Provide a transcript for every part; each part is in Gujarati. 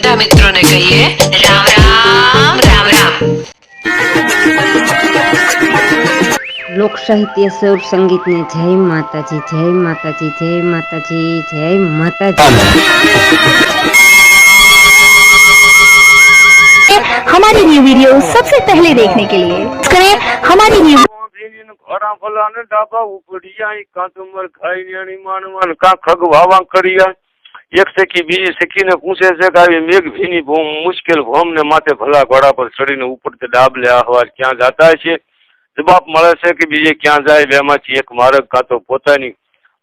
બધા મિત્રોને કહીએ રામ રામ રામ રામ લોક સાહિત્ય સૌર સંગીતને જય માતાજી જય માતાજી જય માતાજી જય માતાજી हमारी न्यू वीडियो सबसे पहले देखने के लिए करें हमारी न्यू મોઢીની ઘોડા ફલાને ડાબા ઉપડિયા ઈ કાં તુમર ખાઈ ન્યાણી માનવાન કાં ખગ વાવા કર્યા એક સેકી બીજી સેકીને પૂછે છે કે આવી મેઘ ભીની બહુ મુશ્કેલ ભોમને માથે ભલા ઘોડા પર ચડીને ઉપર તે ડાબલે આહવાર ક્યાં જાતા છે? જવાબ મળે છે કે બીજે ક્યાં જાય? બેમાંથી એક માર્ગ કાં તો પોતાની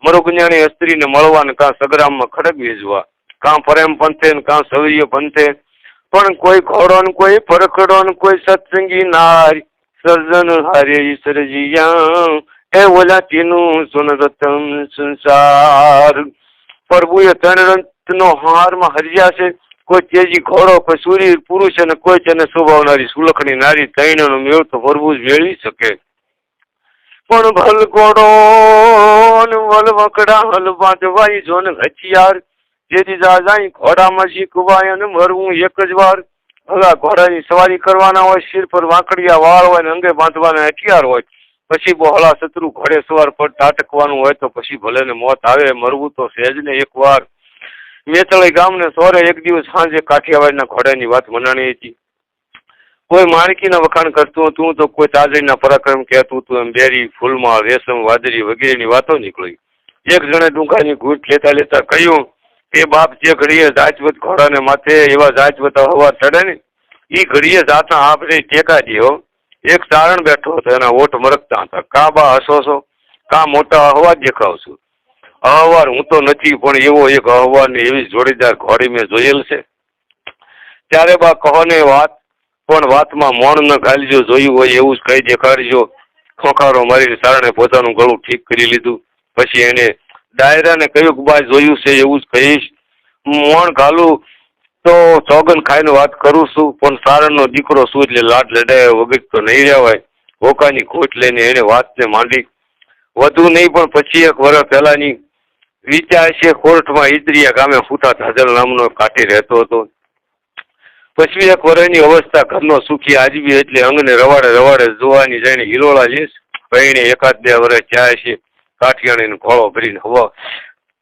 મરુગન્યાની સ્ત્રીને મળવા ને કાં સગરામમાં ખડક વેચવા. કાં પ્રેમ પંથે ને કાં સૌર્ય પંથે. પણ કોઈ ઘોડો ને કોઈ પરખડો ને કોઈ સત્સંગી નારી, સર્જન હારે ઈશ્વરજીયા. એ ઓલા તીનું સુન સુનરતમ સંસાર. પ્રભુએ ત્રણ રંગનો હારમાં હરિયા છે. કોઈ તેજી ઘોડો, કોઈ સૂર્ય પુરુષ અને કોઈ તેને શોભાવનારી સુલખની નારી ત્રણનો મેળ તો પ્રભુ જ મેળવી શકે. પણ ભલ ઘોડો ને વલ વકડા હલ બાંધવાઈ જોન હથિયાર જેથી જાય ઘોડામાં શીખવાય અને મરવું એક જ વાર. ભલા ઘોડાની સવારી કરવાના હોય, શિર પર વાંકડિયા વાળ હોય અંગે બાંધવાના હથિયાર હોય. પછી બહોળા શત્રુ ઘોડે સવાર પર તાટકવાનું હોય તો પછી ભલે ને મોત આવે, મરવું તો સહેજ ને એક વાર મેતળી ગામને સોરે એક દિવસ સાંજે કાઠિયાવાડના ઘોડાની વાત મનાણી હતી. કોઈ માણકીના વખાણ કરતું હતું તો કોઈ તાજડીના પરાક્રમ કહેતું હતું એમ બેરી ફૂલમાં રેશમ, વાદળી વગેરેની વાતો નીકળી. એક જણે ડુંગાની ઘૂંટ લેતા લેતા કહ્યું, એ બાપ જે ઘડીએ જાજવત ઘોડાને માથે એવા જાજવત હવા ચડે ને એ ઘડીએ જાતા આપણે ટેકા દ્યો. એક તારણ બેઠો હતો, એના ઓઠ મરકતા હતા. કા બા હસો છો? કા મોટા અહવાજ દેખાવશું અહવાર હું તો નથી, પણ એવો એક અહવાર ને એવી જોડીદાર ઘોડી મેં જોયેલ છે. ત્યારે બા કહો ને વાત, પણ વાતમાં મોણ ન ઘાલજો જોયું હોય એવું જ કઈ દેખાડજો. ખોખારો મારીને તારણે પોતાનું ગળું ઠીક કરી લીધું. પછી એને ડાયરાને કહ્યું કે બા જોયું છે એવું જ કહીશ. મોણ ઘાલું તો સોગન ખાઈને વાત કરું છું, પણ સારણનો દીકરો શું એટલે લાડ લડાય વગર તો નહીં રહેવાય. હોકાની ખોટ લઈને એને વાતને માંડી. વધુ નહીં, પણ પછી એક વર્ષ પહેલાની વિચાર છે કોર્ટમાં ઇદ્રિયા ગામે ફૂટા ધાજલ નામનો કાઠી રહેતો હતો. પછી એક વર્ષની અવસ્થા ઘરનો સુખી આજવી એટલે અંગને રવાડે રવાડે જોવાની જઈને હિલોળા લેશ. ભાઈને એકાદ બે વર્ષ જાય છે, કાઠિયાણીનો ઘોળો ભરીને હવા,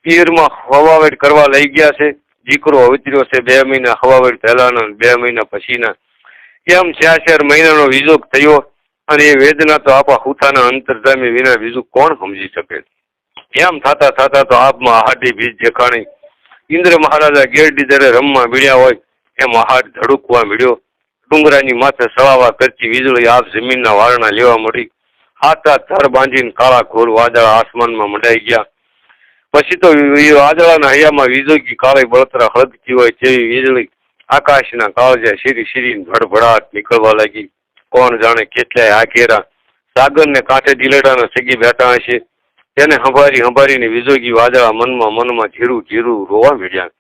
પીરમાં હવાવેટ કરવા લઈ ગયા છે. દીકરો અવતર્યો છે બે મહિના હવાવેટ પહેલાના બે મહિના પછીના. એમ ચાર મહિનાનો વિજોગ થયો અને એ વેદના તો આપા હુતાના અંતરધામી વિના બીજું કોણ સમજી શકે? એમ થતા થતા તો આપમાં હાડી ભીજ દેખાણી ઇન્દ્ર મહારાજા ગેરડી દરે રમવા મળ્યા હોય એમ હાડ ધડુકવા મળ્યો. ડુંગરાની માથે સવાવા કરતી વીજળી આપ જમીનના વારણા લેવા મળી. હાથ હાથ થર બાંધીને કાળા ઘોર વાદળા આસમાનમાં મંડાઈ ગયા. પછી તો વાદળાના હૈયામાં વીજળી કાળી બળતરા હળગતી હોય તેવી વીજળી આકાશના કાળજા શીરી શીરી ભડભડાટ નીકળવા લાગી. કોણ જાણે કેટલાય આઘેરા સાગરને કાંઠે દિલેડાના સગી બેઠા હશે. તેને હંભારી હંભારીને વિજોગી વાદળા મનમાં મનમાં ધીરું ધીરું રોવા મળ્યા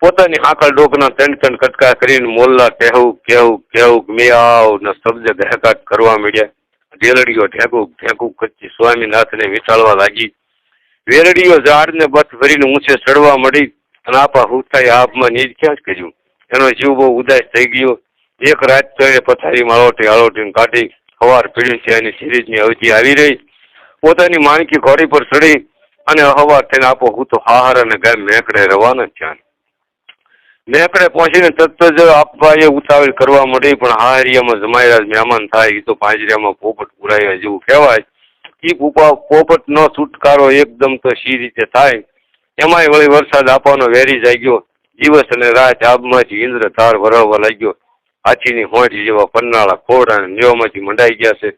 પોતાની આકલ ડોકના ત્રણ ત્રણ કટકા કરીને મોલ્લા કહેવું કહેવું કહેવું મિયાવ ના શબ્દ ગહેકાટ કરવા મળ્યા ઢેલડીઓ ઢેકું ઢેકું કચ્છી સ્વામીનાથને વિચાળવા લાગી. વેલડીઓ ઝાડને બથ ભરીને ઊંચે ચડવા મળી અને આપા હુથાઈ આપમાં નીજ ક્યાં જ કર્યું? એનો જીવ બહુ ઉદાસ થઈ ગયો. એક રાત તો એને પથારીમાં અલોટી અલોટીને કાઢી હવાર પીડી છે, એની સિરીજની અવધિ આવી રહી. પોતાની માણકી ઘોડી પર ચડી અને હવાર થઈને આપો હું તો હાહાર અને ગાય મેકડે રવાના થયા. મેકડે પહોંચીને તરત જ આપવાએ ઉતાવળ કરવા મળી, પણ હાહરિયામાં જમાયરા મહેમાન થાય એ તો પાંજરિયામાં પોપટ પુરાયા જેવું કહેવાય. ઈ પૂપા પોપટ નો છુટકારો એકદમ તો સી રીતે થાય? એમાંય વળી વરસાદ આપવાનો વેરી જાગ્યો દિવસ અને રાત આબમાંથી ઇન્દ્ર તાર ભરાવવા લાગ્યો. હાથીની હોંઠ જેવા પન્નાળા ખોડ અને નેવમાંથી મંડાઈ ગયા છે.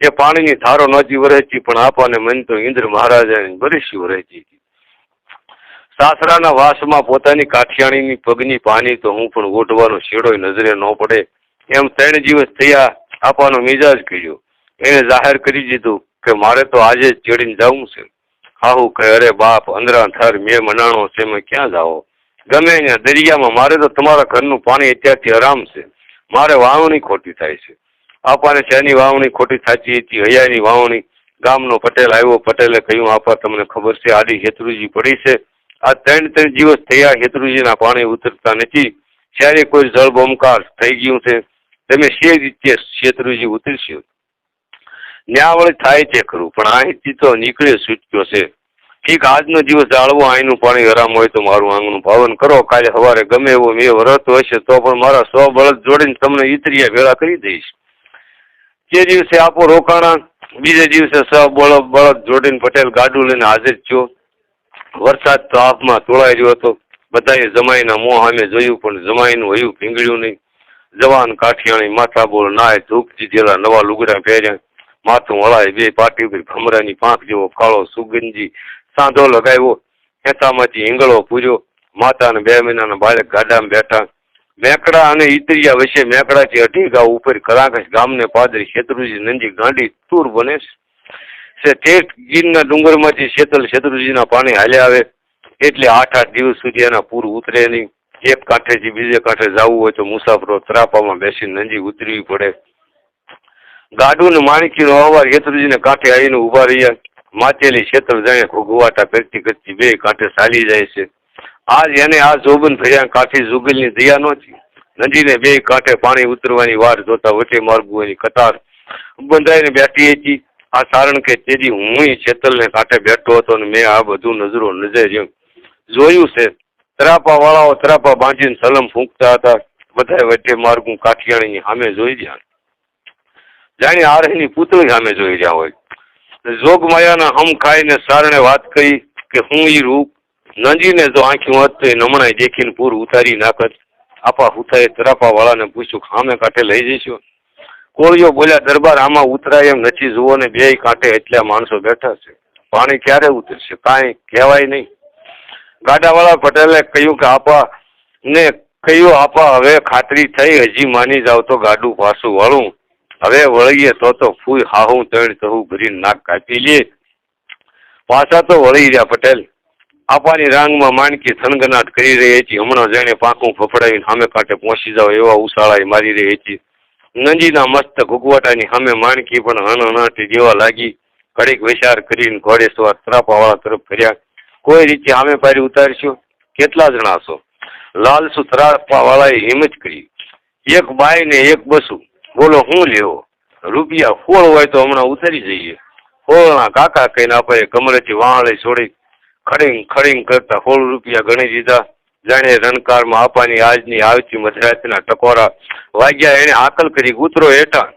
એ પાણીની ધારો નહોતી વરસતી પણ આપાને મન તો ઇન્દ્ર મહારાજાની બરીસી વરસતી હતી. સાસરાના વાસમાં પોતાની કાઠિયાણીની પગની પાની તો હું પણ ગોઠવાનો શેડો નજરે ન પડે. એમ ત્રણ દિવસ થયા આપવાનો મિજાજ કર્યો. એને જાહેર કરી દીધું. કે મારે તો આજે જ ચડીને જવું છે. હાહુ કહે, અરે બાપ અંદરા થર મેં મનાણો છે મેં ક્યાં જાઓ? ગમે ત્યાં દરિયામાં, મારે તો તમારા ઘરનું પાણી અત્યારથી આરામ છે. મારે વાવણી ખોટી થાય છે. આપાને શેની વાવણી ખોટી થાચી હતી? હૈયાની વાવણી. ગામનો પટેલ આવ્યો, પટેલે કહ્યું, આપા, તમને ખબર છે, આડી હેતરુજી પડી છે. આ ત્રણ ત્રણ દિવસ થયા, હેતરુજીના પાણી ઉતરતા નથી. ત્યારે કોઈ જળબંકાર થઈ ગયું છે? તમે શે રીતે શેત્રુજી ઉતરશો? ન્યાવળ થાય છે ખરું. પણ અહીંથી તો નીકળે છૂટક્યો છે. ઠીક, આજનો દિવસ જાળવો, અહીંનું પાણી હરામ હોય તો મારું આંગણું ભાવન કરો. કાલે સવારે ગમે એવો મેં વ્રત હશે તો પણ મારા સો બળદ જોડીને તમને ઈતરિયા ભેળા કરી દઈશ. જે દિવસે આપો રોકાણા, બીજે દિવસે સ બળદ બળદ જોડીને પટેલ ગાડું લઈને હાજર થયો. વરસાદ તો આપમાં તોળાઈ રહ્યો હતો. બધાએ જમાઈના મોં સામે જોયું, પણ જમાઈનું હયું ભીંગળ્યું નહીં. જવાન કાઠિયાણી માથા બોળ નાય ધૂપ દીધેલા નવા લુગડા પહેર્યા. માથું વળાય બે પાટી ઉપર ભમરાની પાંખ જેવો કાળો સુગંધી સાંધો લગાવ્યો. ખેતામાંથી હિંગળો પૂર્યો માતાને બે મહિનાના બાળક ગાડામાં બેઠા. મેકડા અને ઈતરિયા વચ્ચે મેકડાથી અઢી ગાવ ઉપર કરાકશ ગામને પાદરી શેત્રુજી નંદી ગાંડી તૂર બને છે. ઠેઠ ગીરના ડુંગરમાંથી શેતલ શેત્રુજીના પાણી હાલ્યા આવે. એટલે આઠ આઠ દિવસ સુધી એના પૂર ઉતરે નહીં. એક કાંઠેથી બીજે કાંઠે જવું હોય તો મુસાફરો ત્રાપામાં બેસીને નંજી ઉતરવી પડે. ગાડું ને માણકીનો અવાર હેતરુજીને કાંઠે આવીને ઊભા રહ્યા. માચેલી શેત્ર જાણે ઘોઘવાટા કરતી કરતી બે કાંઠે ચાલી જાય છે. આજ એને આ જોબન ભર્યા કાંઠે જુગલની દયા નહોતી. નદીને બે કાંઠે પાણી ઉતરવાની વાર જોતા વચ્ચે માર્ગોની કતાર બંધાઈને બેઠી હતી. આ સારણ કે તેજી હું શેતલને કાંઠે બેઠો હતો અને મેં આ બધું નજરો નજર જોયું છે તરાપા વાળાઓ તરાપા બાંધીને સલમ ફૂંકતા હતા. બધા વચ્ચે માર્ગું કાઠિયાણીની સામે જોઈ રહ્યા. જાણે આરહીની પૂતળી સામે જોઈ રહ્યા હોય. જોગમાયાના હમ ખાઈને સારણે વાત કહી કે હું ઈ રૂપ નંજીને જો આંખી હોત તો એ નમણાય દેખીને પૂર ઉતારી નાખત. આપા હુતાએ તરાપા વાળાને પૂછ્યું સામે કાંઠે લઈ જઈશું? કોળીઓ બોલ્યા, દરબાર આમાં ઉતરાય એમ નથી, જુઓ ને બે કાંઠે એટલા માણસો બેઠા છે. પાણી ક્યારે ઉતરશે? કાંઈ કહેવાય નહીં. ગાડાવાળા પટેલે કહ્યું કે, આપા, ને કહ્યું, આપા, હવે ખાતરી થઈ, હજી માની જાવ તો ગાડું પાછું વળું. હવે વળીએ તો તો ફૂઈ હાહું તણ તહું ભરીને નાક કાપી લે. પાછા તો વળી રહ્યા પટેલ. આપાની રાંગમાં માણકી થનગનાટ કરી રહી હતી. હમણાં જાણે પાંખું ફફડાવીને સામે કાંઠે પહોંચી જાવ એવા ઉછાળાએ મારી રહી હતી. નંજીના મસ્ત ઘુગવાટાની સામે માણકી પણ હણહણાટી જેવા લાગી. ઘડીક વિચાર કરીને ઘોડે સવાર ત્રાપાવાળા તરફ ફર્યા. કોઈ રીતે સામે પારી ઉતારશું? કેટલા જણા છો લાલસુ ત્રાપાવાળાએ હિંમત કરી. એક બાય ને એક બસું. બોલો, હું લેવો? રૂપિયા ફોળ હોય તો હમણાં ઉતારી જઈએ. ફોળના કાકા કહીને આપણે કમરેથી વાહળે છોડી ખડીંગ ખડીંગ કરતા સોળ રૂપિયા ગણી દીધા. જાણે રણકારમાં આપાની આજની આવતી મધરાતના ટકોરા વાગ્યા એને આકલ કરી ઉતરો હેઠા.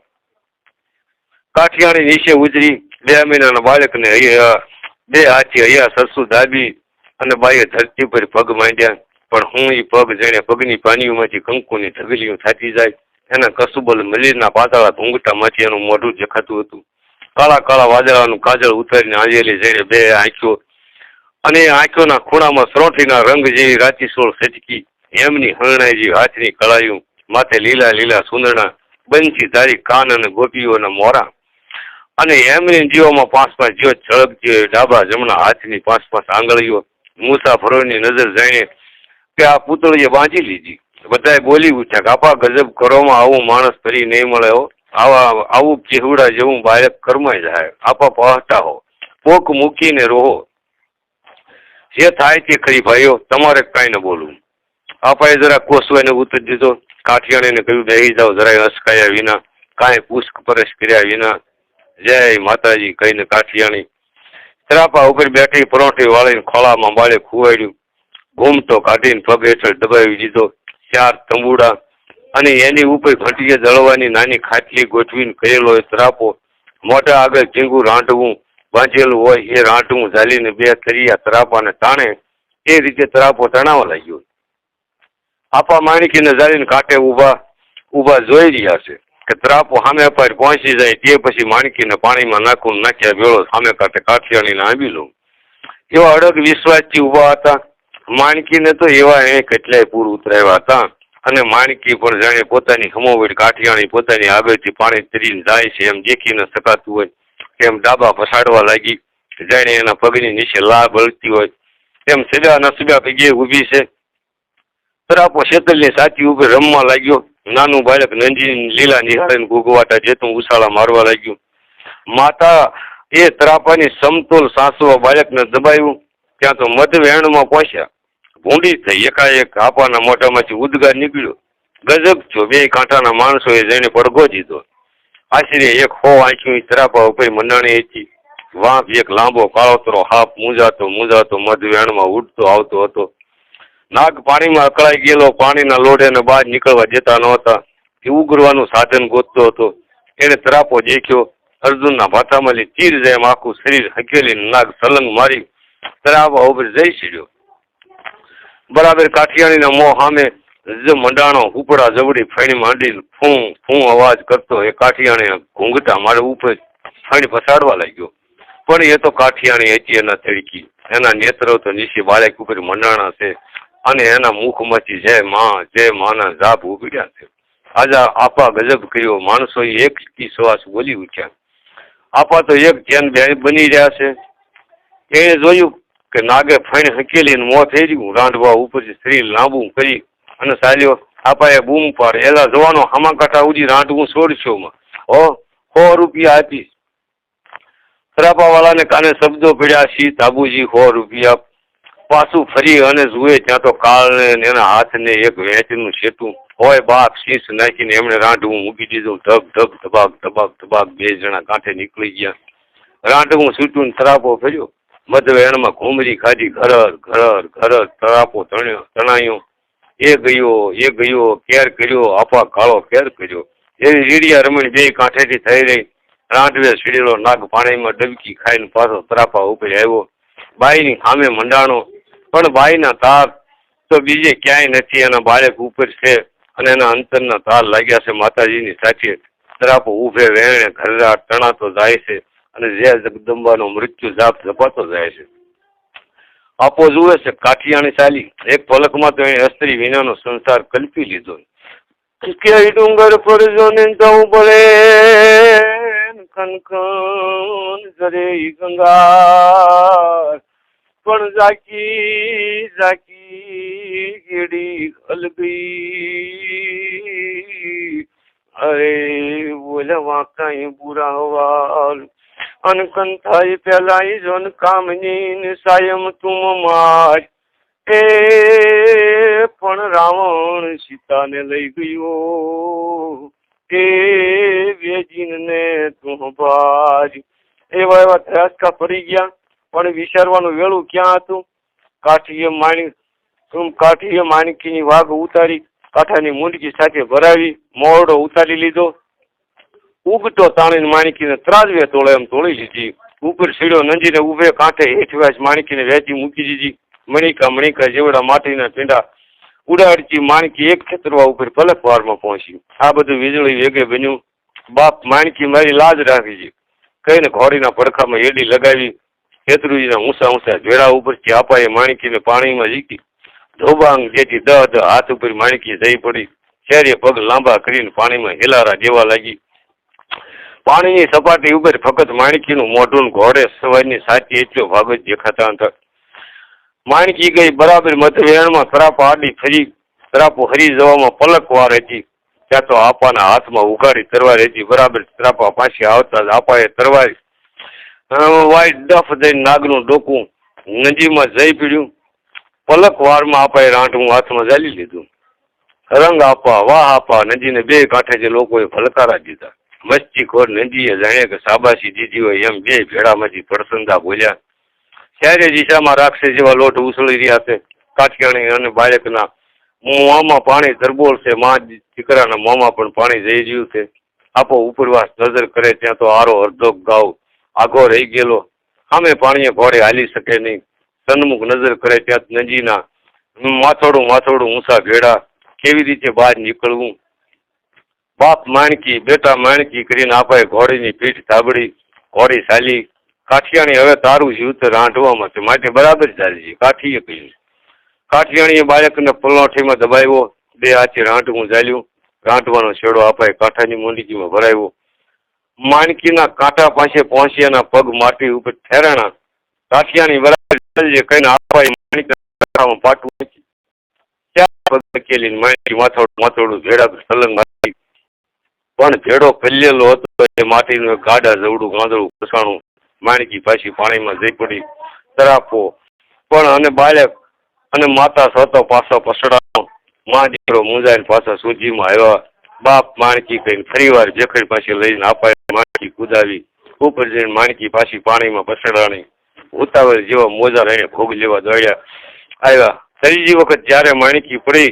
કાઠિયાણી નીચે ઉજરી બે મહિનાના બાળકને બે હાથી હૈયા સરસુ દાબી અને બાઈએ ધરતી પર પગ માંડ્યા. પણ હું એ પગ જેણે પગની પાનીઓમાંથી કંકુની ઢગલીઓ થાતી જાય. એના કસુબલ મલીરના પાતળા ઘૂંઘટામાંથી એનું મોઢું દેખાતું હતું. કાળા કાળા વાદળાનું કાજળ ઉતારીને આંજેલી જઈને બે આંખો અને આંખોના ખૂણામાં સરોઠીના રંગ જેવી રાચીસોળ સચકી એમની હરણાઈ જેવી હાથની કળાયું, માથે લીલા લીલા સુંદરણા બંછી ધારી કાન અને ગોપીઓના મોરા. અને એમની જીવોમાં પાંચ પાંચ જીવ ઝળકતી ડાબા જમણા હાથની પાંચ પાંચ આંગળીઓ મુસાફરોની નજર જાણે કે આ પૂતળીએ બાંધી લીધી. બધાએ બોલી ઉઠ્યા કાપા ગજબ કરોમાં આવું માણસ ફરી નહીં મળે હો. આવા, આવું કેહુડા જેવું બાળક કર્મય જાય. આપા પહોંચતા હો. પોક મૂકીને રોહો. જે થાય તે ખરી ભાઈઓ, તમારે કાંઈ ન બોલવું. આપાએ જરા કોસવાઈને ઉતરી દીધો. કાઠિયાણીને કહ્યું બેસી જાઓ, જરાય હસકાયા વિના, કાંઈ પૂછપરછ કર્યા વિના. જય માતાજી, કહીને કાઠિયાણી ત્રાપા ઉપર બેઠી પરોઠી વાળીને ખોળામાં બાળે ખુવાડ્યું. ઘૂમતો કાઢીને પગ હેઠળ દબાવી દીધો. ચાર તંબુડા અને એની ઉપર ઘટીએ દળવાની નાની ખાટલી ગોઠવીને કરેલો એ ત્રાપો. મોઢા આગળ ઝીંગું રાંધવું બાંધેલું હોય એ રાંટવું ઝાલીને બે તરિયા ત્રાપાને તાણે એ રીતે ત્રાપો તણાવવા લાગ્યો. આપા માણકીને ઝાલીને કાંઠે ઊભા ઊભા જોઈ રહ્યા છે કે ત્રાપો સામે પાર પહોંચી જાય તે પછી માણકીને પાણીમાં નાખું નાખ્યા વેળો સામે કાંઠે કાઠિયાણીને આંબી લઉં એવા અડગ વિશ્વાસથી ઊભા હતા માણકીને તો એવા એ કેટલાય પૂર ઉતરાવ્યા હતા. અને માણકી પણ જાણે પોતાની હમોવેટ કાઠિયાણી પોતાની આગળથી પાણી તરીને જાય છે, એમ દેખી ન શકાતું હોય. એમ ડાબા ફસાડવા લાગી. જાણે એના પગની નીચે લાભ બળતી હોય. એમ સીધા નસીબા પગે ઊભી છે. તરાપો શેતલની સાચી ઉપર રમવા લાગ્યો. નાનું બાળક નંજી લીલા નિહાળીને ગુગવાટા જેતું ઉછાળા મારવા લાગ્યું. માતા એ તરાપાની સમતોલ સાસવા બાળકને દબાયું. ત્યાં તો મધ વેણમાં પહોંચ્યા ભૂંડી થઈ એકાએક આપાના મોઢામાંથી ઉદ્ગાર નીકળ્યો. ગજબ છો બે કાંઠાના માણસોએ જઈને પડઘો દીધો આશરે એક હો આંખ્યું તરાપા ઉપર મંડાણી હતી. વાંપ એક લાંબો કાળોતરો હાપ મૂંઝાતો મૂંઝાતો મધ વેણમાં ઉડતો આવતો હતો. નાગ પાણીમાં અકળાઈ ગયેલો, પાણીના લોઢેને બહાર નીકળવા દેતા નહોતા. એ ઉગરવાનું સાધન ગોતતો હતો. એને તરાપો દેખ્યો. અર્જુનના ભાથામાંથી તીર જેમ આખું શરીર હકેલી નાગ સલંગ મારી તરાપા ઉપર જઈ સીડ્યો બરાબર કાઠિયાણીના મોં સામે મંડાણો ઉપડા જવડી ફણી માંડી ફૂં ફૂં અવાજ કરતો એ કાઠિયાણી ઘૂંઘતા મારે ઉપર ફણી પસાડવા લાગ્યો. પણ એ તો કાઠિયાણી હતી એના તડકી એના નેત્રો તો નીચે બાળક ઉપર મંડાણા છે અને એના મુખમાંથી જય માં જય માના જાપ ઉભર્યા છે. આજા આપા ગજબ કર્યો. માણસો એક શ્વાસ બોલી ઉઠ્યા. આપા તો એક ધ્યાન બની રહ્યા છે. એણે જોયું કે નાગે ફણ હકેલીને મોં થઈ રહ્યું રાંધવા ઉપરથી સ્ત્રી લાંબુ કરી અને સાલ્યો આપાએ બૂમ પાડે. એલા જવાનો હામા કાંઠા ઉડી રાંધવું છોડશો માં હો સો રૂપિયા આપીશ. વાળાને કાને શબ્દો પડ્યા, શી તાબુજી સો રૂપિયા. પાછું ફરી અને જુએ ત્યાં તો કાળને એના હાથને એક વેચનું શેતું હોય બાપ, શીશ નાખીને એમણે રાંઢવું મૂકી દીધું. ધબ ધબ, ધબાક ધબાક ધબાક, બે જણા કાંઠે નીકળી ગયા. રાંઢવું છૂટું ફેર્યો ફર્યો. મધ વેણમાં ઘૂમરી ખાધી, ઘરર ઘરર ઘરર તરાપો તણ્યો, તણાયો. એ ગયો એ ગયો, કેર કર્યો આપા કાળો કેર કર્યો. એવી રીડિયા રમણી બે કાંઠેથી થઈ રહી. રાંધવે સીડેલો નાગ પાણીમાં ડબકી ખાઈને પાછો તરાપા ઉપર આવ્યો. બાઈની સામે મંડાણો. પણ બાઈના તાર તો બીજે ક્યાંય નથી, એના બાળક ઉપર છે અને એના અંતરના તાર લાગ્યા છે માતાજીની સાથે તરાપો ઉભે વેણે ઘરરા તણાતો જાય છે. અને જે જગદંબાનો મૃત્યુ જાપ જપાતો જાય છે. આપો જુએ છે કાઠિયાણી ચાલી એક પલકમાં તો એને અસ્ત્રી વિનાનો સંસાર કલ્પી લીધો. કે ડુંગર પર જોને જવું પડે કનકન જરે ગંગા પણ જાકી જાકી ગીડી અલગી અરે બોલવા કઈ બુરા વાલ અનકન થાય જોન કામની સાયમ તુમ માય. એ પણ રાવણ સીતાને લઈ ગયો. એ વેજીને તું બાજ એવા એવા ત્રાસકા પડી ગયા, પણ વિચારવાનું વેળું ક્યાં હતું? કાઠીએ માણી, તું કાઠીએ માણકીની વાઘ ઉતારી, કાંઠાની મુંડકી સાથે ભરાવી, મોરડો ઉતારી લીધો. ઉગતો તાણીને માણકીને ત્રાજવે તોળે એમ તોડી લીધી ઉપર સીડો નંજીને ઉભે કાંઠે હેઠવાસ માણકીને વેચી મૂકી દીધી મણિકા મણિકા જેવડા માટીના પીંડા ઉડાડતી માણકી એક ખેતરવા ઉપર પલક વારમાં પહોંચી આ બધું વીજળી વેગે બન્યું બાપ માણકી મારી લાજ રાખી છે કહીને ઘોડીના પડખામાં એડી લગાવી ખેતરુજીના ઊંચા ઊંચા ઝેડા ઉપરથી આપાએ માણકીને પાણીમાં જીકી ધોબાંગ જેથી દહ દહ હાથ ઉપર માણકી જઈ પડી શેરીએ પગ લાંબા કરીને પાણીમાં હેલારા દેવા લાગી પાણીની સપાટી ઉપર ફક્ત માણકીનું મોઢું ઘોડે સવારની સાચી એટલો ભાગ જ દેખાતા હતા. માણકી ગઈ બરાબર મધવેણમાં તરાપા આડી ફરી, તરાપો હરી જવામાં પલક વાર હતી. ત્યાં તો આપાના હાથમાં ઉઘાડી તરવાર હતી. બરાબર તરાપા પાછી આવતા જ આપાએ તરવાર વાઈટ ડફ દઈ નાગનું ડોકું નજીમાં જઈ પીડ્યું. પલક વારમાં આપાએ રાંઠું હાથમાં જાલી લીધું. રંગ આપવા વાહ આપા, નજીને બે કાંઠે જે લોકોએ ફલકારા દીધા. મસ્તી નંદીએ જાણે કે સાબાસી દીધી હોય એમ બે ભેડામાંથી પડસંદા બોલ્યા. ત્યારે દિશામાં રાક્ષસ જેવા લોટ ઉછળી રહ્યા છે. કાઠિયાણી અને બાળકના મોંમાં પાણી તરબોળ છે. મા દીકરાના મોંમાં પણ પાણી જઈ રહ્યું છે. આપો ઉપરવાસ નજર કરે, ત્યાં તો આરો અડધો ગાવ આઘો રહી ગયેલો. સામે પાણીએ ઘોડે હાલી શકે નહીં. સન્મુખ નજર કરે, ત્યાં નજીના માથોડું માથોડું ઊંચા ભેડા કેવી રીતે બહાર નીકળવું? બાપ માણકી, બેટા માણકી કરીને આપાએ ઘોડીની પીઠ ધાબડી ઘોડી ચાલી, કાઠિયાણી હવે તારું જીવત રાંઢવામાં છે. માટે બરાબર ચાલી કાઠીએ કહ્યું. કાઠિયાણીએ બાળકને પલોઠીમાં દબાવ્યો. બે હાથે રાંટવું ચાલ્યું રાંટવાનો છેડો આપાય કાંઠાની મોંડીકીમાં ભરાયો માણકીના કાંઠા પાસે પહોંચ્યાના પગ માટી ઉપર ઠેરાણા કાઠિયાણી બરાબર ચાલજે કહીને આપાય માણકી પાટું મૂકી. ત્યાં પગ માણકી માથોડું માથોડું ભેડા સલંગ પણ ભેડો પલ્યેલો હતો. એ માટીનું ગાડા જવડું, ગાંદડું ઘસાણું માણકી પાછી પાણીમાં જઈ પડી તરાપો. પણ અને બાળક અને માતા સતો પાછો પસડાનો માં દીકરો મુંજાઈને પાછા સૂજીમાં આવ્યા. બાપ માણકી કહીને ફરી વાર જેખડ પાછી લઈને આપાય માણકી કુદાવી. ઉપર જઈને માણકી પાછી પાણીમાં પસડાણી ઉતાવળ જેવા મોજા રહીને ભોગ લેવા દોડ્યા. આવ્યા. ત્રીજી વખત જ્યારે માણકી પડી,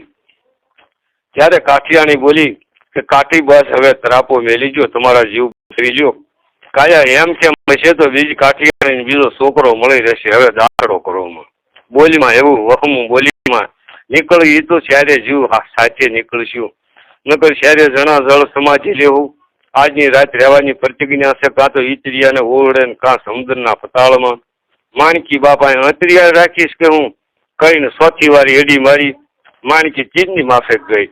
ત્યારે કાઠિયાણી બોલી કે કાઠી બસ હવે તરાપો મેલી ગયો, તમારા જીવ ત્રીજો કાયા એમ કેમ છે તો બીજી કાઠી બીજો છોકરો મળી રહેશે, હવે દાખલો કરવામાં બોલીમાં એવું વખમું બોલીમાં, નીકળી તો ત્યારે જીવ સાચે નીકળશું. નકર ત્યારે જણા જળ સમાજી લેવું, આજની રાત રહેવાની પ્રતિજ્ઞા છે, કાં તો ઈતરિયાને ઓરડે ને કાં સમુદ્રના પતાળમાં. માણકી બાપાએ અંતરિયાળ રાખીશ કે હું કહીને સોથી વારી એડી મારી, માણકી ચીજની માફેક ગઈ.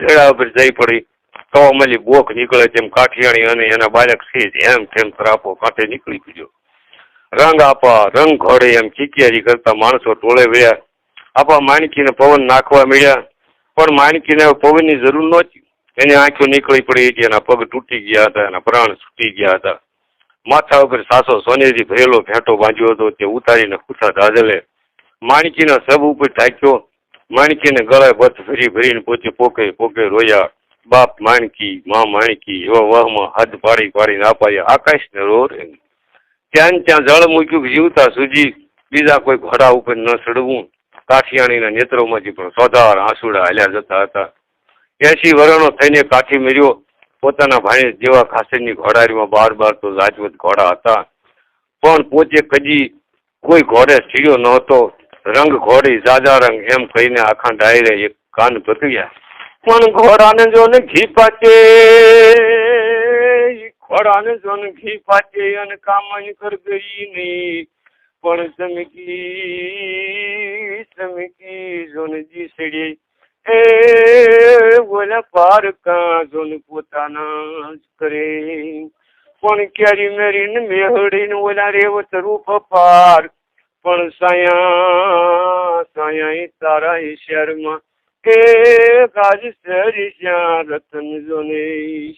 ઘેડા ઉપર જઈ પડી. તો અમલી બોક નીકળે તેમ કાઠિયાણી અને એના બાળક છે એમ તેમ તરાપો કાંઠે નીકળી ગયો. રંગ આપા, રંગ ઘોડે એમ ચીકિયારી કરતા માણસો ટોળે વળ્યા. આપા માણકીને પવન નાખવા મળ્યા. પણ માણકીને પવનની જરૂર નહોતી. એની આંખો નીકળી પડી હતી, એના પગ તૂટી ગયા હતા, એના પ્રાણ છૂટી ગયા હતા. માથા ઉપર સાસો સોનેરી ભરેલો ભેંટો બાંધ્યો હતો, તે ઉતારીને ખુશા દાદલે માણકીના સબ ઉપર ઢાંક્યો. માણકીને ગળે બથ ફરી ભરીને પોતે પોકે પોકે રોયા. બાપ માણકી, માં માણકી, એવા વાહમાં હદ પાડી પાડીને આપાયા આકાશને રોર ત્યાં ને ત્યાં જળ મૂક્યું, જીવતા સુધી બીજા કોઈ ઘોડા ઉપર ન ચડવું. કાઠિયાણીના નેત્રોમાંથી પણ સોધાર આંસુડા હાલ્યા જતા હતા. એસી વર્ષનો થઈને કાઠી મેર્યો પોતાના ભાઈ જેવા ખાસેની ઘોડારીમાં બાર બાર તો રાજવત ઘોડા હતા. પણ પોતે કદી કોઈ ઘોડે સ્થિર્યો નહોતો. રંગ ઘોડી જાજા રંગ એમ કહીને આખા ડાયરે એક કાન પકડ્યા પણ ઘોડાને જો ને ઘી ઈ ઘોડાને જો ને ઘી પાચે અને કામાની કર ગઈ નહીં પણ ચમકી ચમકી જોને જી સડી એ બોલા પાર કા જોને પોતાના જ કરે. પણ ક્યારી મેરીને મેહડીને ઓલા રેવત રૂપ પાર પણ સાયા સાયા તારા ઈશ્વરમાં के का सिष रतन जो नई